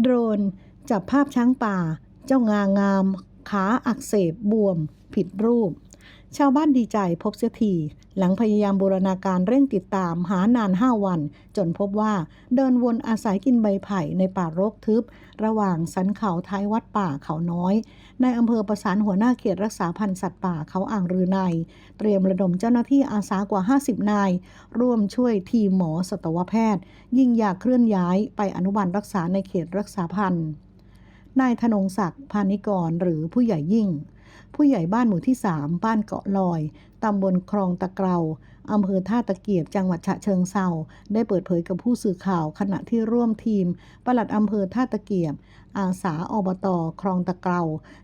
โดรน จับภาพช้างป่า เจ้างางาม ขาอักเสบบวม ผิดรูป ชาวบ้านดีใจพบเสียทีหลังพยายามบูรณาการเร่งติดตามหานาน 5 วัน จนพบว่าเดินวนอาศัยกินใบไผ่ในป่ารกทึบ ระหว่างสันเขาท้ายวัดป่าเขาน้อย ในอำเภอประสานหัวหน้าเขตรักษาพันธุ์สัตว์ป่าเขาอ่างรือใน เตรียมระดมเจ้าหน้าที่อาสากว่า 50 นาย ร่วมช่วยทีมหมอสัตวแพทย์ ยิ่งอยากเคลื่อนย้ายไปอนุบาลรักษาในเขตรักษาพันธุ์นายธนงศักดิ์พานิกรหรือผู้ใหญ่ยิ่ง ผู้ใหญ่บ้านหมู่ที่ 3 บ้านเกาะลอย ตำบลคลองตะเกราอำเภอท่าตะเกียบ จังหวัดฉะเชิงเซาได้เปิดเผยกับผู้สื่อข่าวขณะที่ร่วมทีม ปลัดอำเภอท่าตะเกียบ อาสาอบตคลองตะเกรา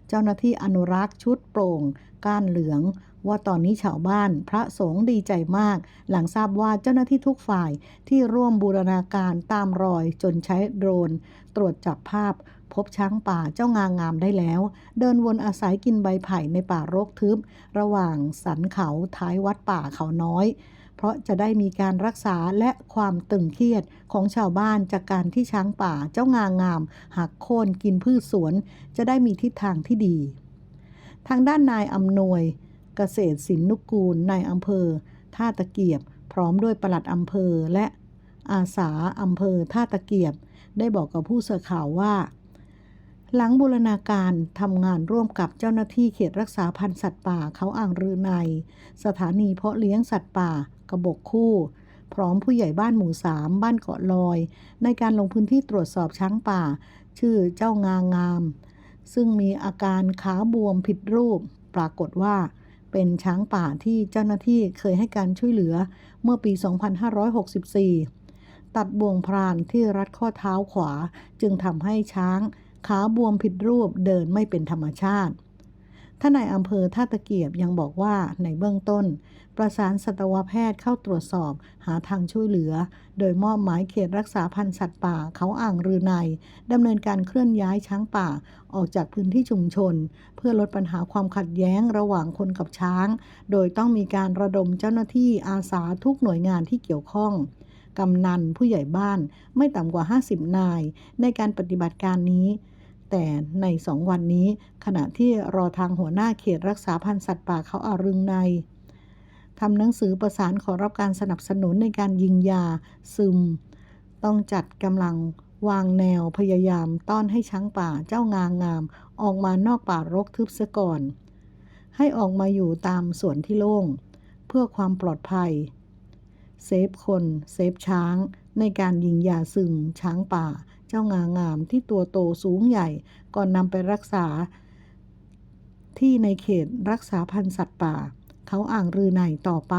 เจ้าหน้าที่อนุรักษ์ชุดโปร่ง ก้านเหลือง ว่าตอนนี้ชาวบ้านพระสงฆ์ดีใจมาก หลังทราบว่าเจ้าหน้าที่ทุกฝ่ายที่ร่วมบูรณาการตามรอยจนใช้โดรน ตรวจจับภาพ พบช้างป่าเจ้างางามได้แล้ว เดินวนอาศัยกินใบไผ่ในป่ารกทึบ ระหว่างสันเขาท้ายวัดป่าเขาน้อย เพราะจะได้มีการรักษาและความตึงเครียดของชาวบ้านจากการที่ช้างป่าเจ้างางาม หักโค่นกินพืชสวน จะได้มีทิศทางที่ดี ทางด้านนายอำนวย เกษตรสินนุกูลนายอำเภอ ท่าตะเกียบ พร้อมด้วยปลัดอำเภอและอาสาอำเภอท่าตะเกียบ ได้บอกกับผู้สื่อข่าวว่า หลังบูรณาการทำงานร่วมกับเจ้าหน้าที่เขตรักษาพันธุ์สัตว์ป่าเขาอ่างรือใน สถานีเพาะเลี้ยงสัตว์ป่ากระบอกคู่ พร้อมผู้ใหญ่บ้านหมู่สามบ้านเกาะลอย ในการลงพื้นที่ตรวจสอบช้างป่า ชื่อเจ้างางาม ซึ่งมีอาการขาบวมผิดรูป ปรากฏว่า เป็นช้างป่าที่เจ้าหน้าที่เคยให้การช่วยเหลือเมื่อปี 2564 ตัดบ่วงพรานที่รัดข้อเท้าขวาจึงทำให้ช้าง ขาบวมผิดรูปเดินไม่เป็นธรรมชาติท่านนายอำเภอท่าตะเกียบยังบอกว่าในเบื้องต้น ประสานสัตวแพทย์เข้าตรวจสอบหาทางช่วยเหลือ โดยมอบหมายเขตรักษาพันธุ์สัตว์ป่าเขาอ่างรือในดำเนินการเคลื่อนย้ายช้างป่าออกจากพื้นที่ชุมชน เพื่อลดปัญหาความขัดแย้งระหว่างคนกับช้าง โดยต้องมีการระดมเจ้าหน้าที่อาสาทุกหน่วยงานที่เกี่ยวข้อง กำนันผู้ใหญ่บ้าน ไม่ต่ำกว่า 50 นาย ในการปฏิบัติการนี้ แต่ในสองวันนี้ขณะที่รอทางหัวหน้าเขตรักษาพันธุ์สัตว์ป่าเขาอารึงในทำหนังสือประสานขอรับการสนับสนุนในการยิงยาซึม ต้องจัดกำลังวางแนวพยายามต้อนให้ช้างป่าเจ้างางาม ออกมานอกป่ารกทึบเสียก่อน ให้ออกมาอยู่ตามสวนที่โล่ง เพื่อความปลอดภัย เซฟคน เซฟช้าง ในการยิงยาซึมช้างป่า เจ้างางามที่ตัวโตสูงใหญ่ ก่อนนำไปรักษา ที่ในเขตรักษาพันธุ์สัตว์ป่า เขาอ่างรือในต่อไป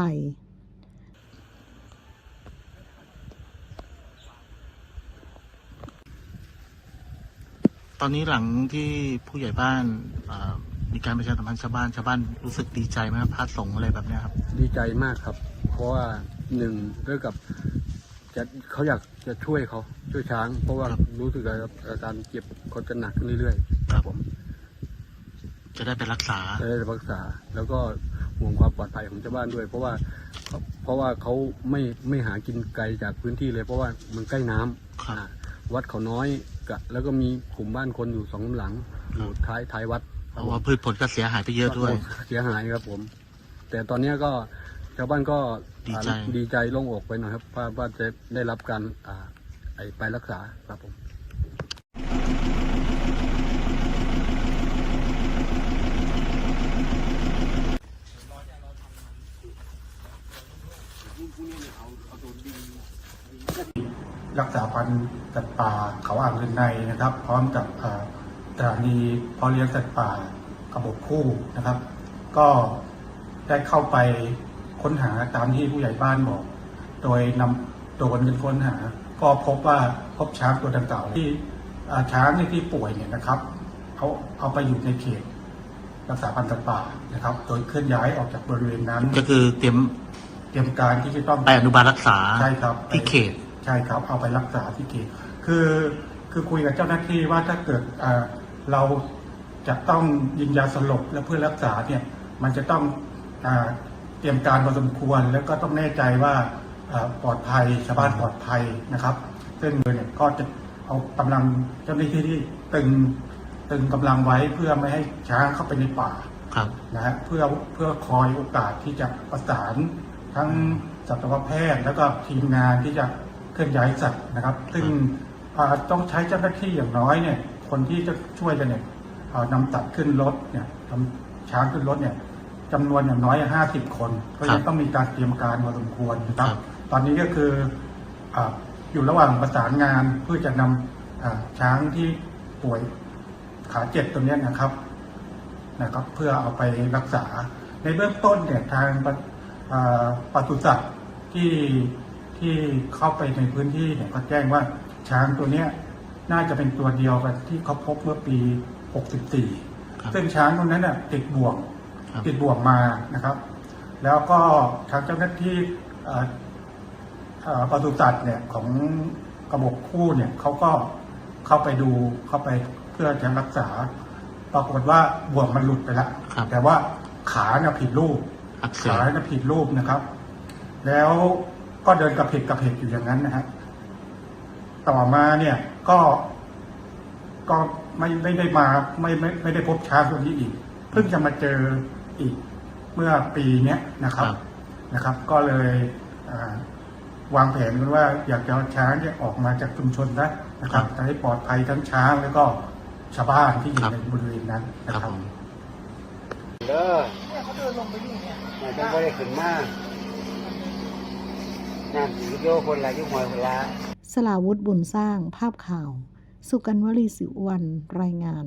ตอนนี้หลังที่ผู้ใหญ่บ้านเอ่อมีการประชาสัมพันธ์ชาวบ้านชาวบ้านรู้สึกดีใจไหมครับพาสงฆ์อะไรแบบเนี้ยครับ ดีใจมากครับ เพราะว่าหนึ่งด้วยกับจะเขาอยากจะช่วยเขาช่วยช้าง เพราะว่าครับ รู้สึกว่าอาการเจ็บเขาจะหนักขึ้นเรื่อยๆครับผมจะได้ไปรักษาจะได้รักษา แล้วก็ห่วงความปลอดภัยของชาวบ้านด้วย เพราะว่าเขาเพราะว่าเขาไม่ไม่หากินไกลจากพื้นที่เลย เพราะว่ามันใกล้น้ำครับ อ่าวัดเขาน้อยกะแล้วก็มีกลุ่มบ้านคนอยู่สองหลังอยู่ท้ายท้ายวัดเพราะว่าพืชผลก็เสียหายไปเยอะด้วย เสียหายครับผม แต่ตอนเนี้ยก็ ชาวบ้านก็ดีใจ อ่าดีใจโล่งอกไปหน่อยครับว่าว่าจะได้รับการอ่าไอไปรักษาครับผม รักษาพันธุ์สัตว์ป่าเขาอ่างรืนในนะครับ พร้อมกับเอ่อสถานีเพาะเลี้ยงสัตว์ป่ากระบอกคู่นะครับ ก็ได้เข้าไป ค้นหาตามที่ผู้ใหญ่บ้านบอก โดยนำโดรนกันค้นหา ก็พบว่าพบช้างตัวดังกล่าวที่อ่าช้างที่ป่วยเนี่ยนะครับเขาเอาไปอยู่ในเขตรักษาพันธุ์สัตว์ป่านะครับ โดยเคลื่อนย้ายออกจากบริเวณนั้น ก็คือเตรียมเตรียมการที่จะต้องไปอนุบาลรักษาใช่ครับที่เขตใช่ครับ เอาไปรักษาที่เขต คือคือคุยกับเจ้าหน้าที่ว่าถ้าเกิดอ่าเราจะต้องยิงยาสลบและเพื่อรักษาเนี่ย มันจะต้องอาเต รียมการพอสมควร แล้วก็ต้องแน่ใจว่าอ่าปลอดภัยชาวบ้านปลอดภัยนะครับ ซึ่งเนี่ยก็จะเอากำลังเจ้าหน้าที่ที่ตึงตึงกำลังไว้เพื่อไม่ให้ช้างเข้าไปในป่าครับนะฮะเพื่อเพื่อคอยโอกาสที่จะประสานทั้งสัตวแพทย์แล้วก็ทีมงานที่จะเคลื่อนย้ายสัตว์นะครับ ซึ่งอ่าต้องใช้เจ้าหน้าที่อย่างน้อยเนี่ยคนที่จะช่วยกันเนี่ยอ่านำสัตว์ขึ้นรถเนี่ยนำช้างขึ้นรถเนี่ย จำนวนอย่างน้อยห้าสิบคน ก็ครัยังบต้องมีการเตรียมการพอสมควรนะครับครับตอนนี้ก็คืออาอยู่ระหว่างประสานงานเพื่อจะนำอ่าช้างที่ป่วยขาเจ็บตัวเนี้ยนะครับนะครับ เพื่อเอาไปรักษา ในเบื้องต้นเนี่ยทางปศอ่าปศุสัตว์ที่ที่เข้าไปในพื้นที่เนี่ยก็แจ้งว่าช้างตัวเนี้ยน่าจะเป็นตัวเดียวกันที่เขาพบเมื่อปีครับ64 ซึ่งช้างตัวนั้นน่ะติดบ่วงครับ ติดบ่วงมานะครับ แล้วก็ทางเจ้าหน้าที่เอ่อเอ่อปศุสัตว์เนี่ยของกระบอกคู่เนี่ยเขาก็เข้าไปดูเข้าไปเพื่อจะรักษา ปรากฏว่าบ่วงมันหลุดไปแล้วครับแต่ว่าขาเนี่ยผิดรูปอักเสขาบเนี่ยผิดรูปนะครับ แล้วก็เดินกระเพกกระเพกอยู่อย่างนั้นนะฮะต่อมาเนี่ยก็ก็ไม่ไม่ได้มาไม่ไม่ไม่ได้พบช้างตัวนี้อีก เพิ่งจะมาเจอ อีกเมื่อปีเนี้ยนะครับครับนะครับ ก็เลยอ่าวางแผนกันว่าอยากจะเอาช้างเนี่ยออกมาจากชุมชนนะนะครับจะให้ปลอดภัยทั้งช้างแล้วก็ชาวบ้านที่อยู่ในบริเวณนั้นนะครับครับผมเด้อเนี่ยเขาเดินลงไปอยู่เนี่ยมันไม่ได้ขึ้นมากน้ำสีโยคนละอยุ่งหอยคนละ สลาวุธบุญสร้างภาพข่าว สุกันวลีสิววันรายงาน